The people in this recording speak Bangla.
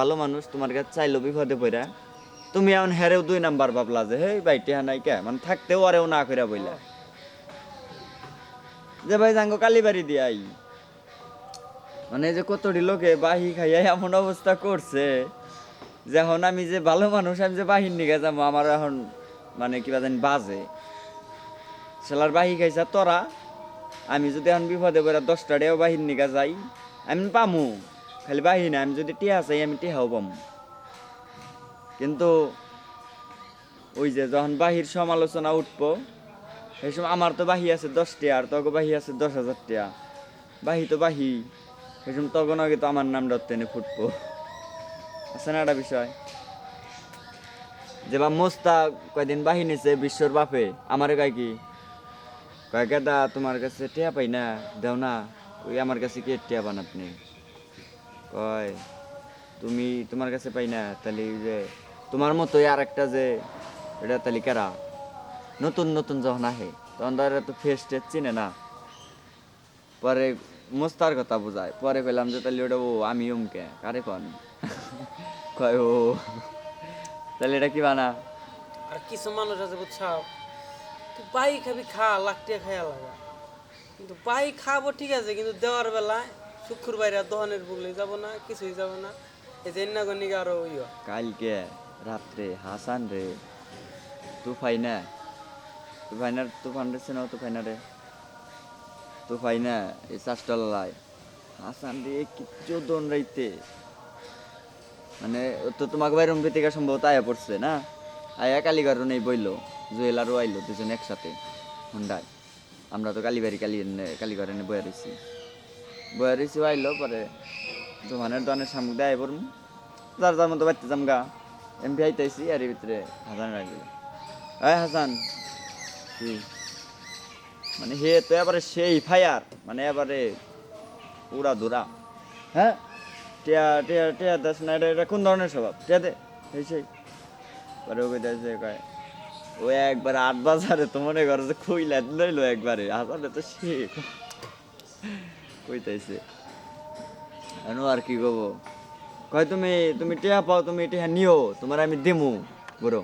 ভালো মানুষ, তোমার কাছে চাইলো বিপদে পড়া তুমি এখন হেরেও দুই নাম্বার ভাবলা যে, হেই ভাই, টিহা নাই কে? মানে থাকতেও আরেও না কইরা বইলা। যে ভাই, জাঙ্গো কালীবাড়ি দিয়াই মানে এই যে কতটি লোকে বাহি খাইয়া এমন অবস্থা করছে, যে এখন আমি যে ভালো মানুষ, আমি যে বাহির নিয়ে যাব, আমার এখন মানে কিবা জানি বাজে। সেলার বাহি খাইছা তোরা, আমি যদি এখন বিপদে পড়া দশটা ডেও বাহির নিয়ে যাই, আমি পামু। খালি বাহির না আমি যদি টিহা চাই, আমি টিহাও পাম। কিন্তু ওই যে যখন বাহির সমালোচনা উঠব সেই সময় আমার তো বাহি আছে দশটি আর তখন বাহি আছে দশ হাজার টিয়া। বাহি তো বাহি সেই সময় তখন আগে তো আমার নামটা টেনে ফুটবো। আছে না একটা বিষয়? যে বা মোস্তা কয়দিন বাহি নিছে বিশ্বর বাপে, আমারে কয় কি? কয় কেদা তোমার কাছে টিয়া পাই না, দেও না, ওই আমার কাছে কি টিয়া বান আপনি? কয়, তুমি তোমার কাছে পাই না, তাহলে যে তোমার মতোই আর একটা যে, এটা তাহলে কারা? নতুন নতুন যখন আহে, তখন তারা তো ফেস টেস চিনে না। পরে মোস্তার কথা বোঝায়, পরে পেলাম যে, তাহলে ওটা ও, আমি উমকে কারে কন? কয়, ও, তাহলে এটা কি বানা? আর কিছু মানুষ আছে বুঝছাও তুই পাই খাবি খা লাখটিয়া খাইয়া লাগা। কিন্তু পাই খাব ঠিক আছে, কিন্তু দেওয়ার বেলায় শুক্রবারে দোকানের বলে যাব না, কিছুই যাব না। এই যে এন্নাগনিকে আরও ইয়ে। কালকে রাত্রে হাসান রে, তুফাই না। তুফাই না, তুফান রে চেনাও তুফাই না রে। তুফাই না, এই চাষটলায় হাসান রে কিচ্ছু দন রাইতে। মানে তো তোমাকে বাইরম থেকে সম্ভবত আয়া পড়ছে না? আয়া কালীগারও নেই বইলো জুয়েলারও আইলো দুজন একসাথে, হুন্ডায়। আমরা তো কালীবাড়ি কালী কালীগড়ে বয়ে রয়েছি বয়ে রয়েছি আইলো পরে দোকানের দোকানের সামনে দেয় পড়ম। যার যার মতো বাড়তে যাম গা। এমপি আইতেছি আর এর ভিতরে হাসান রাখবে এই হাসান, কি? মানে হে তো এবারে সেই ফায়ার মানে এবারে পুরা ধুরা। হ্যাঁ? টিয়া টিয়া টিয়া দাস না, এটা কোন ধরনের স্বভাব? টিয়া দে, এই সেই। পরে ওকে দেশে কয়, ও একবার আট বাজারে তো মনে করো যে খুইলা লইলো একবারে। হাসানে তো সে কইতাইছে। আনো আর কি কব? কয়, তুমি তুমি টিয়া পাও, তুমি টিয়া নিও, তোমার আমি দিমু, বড়।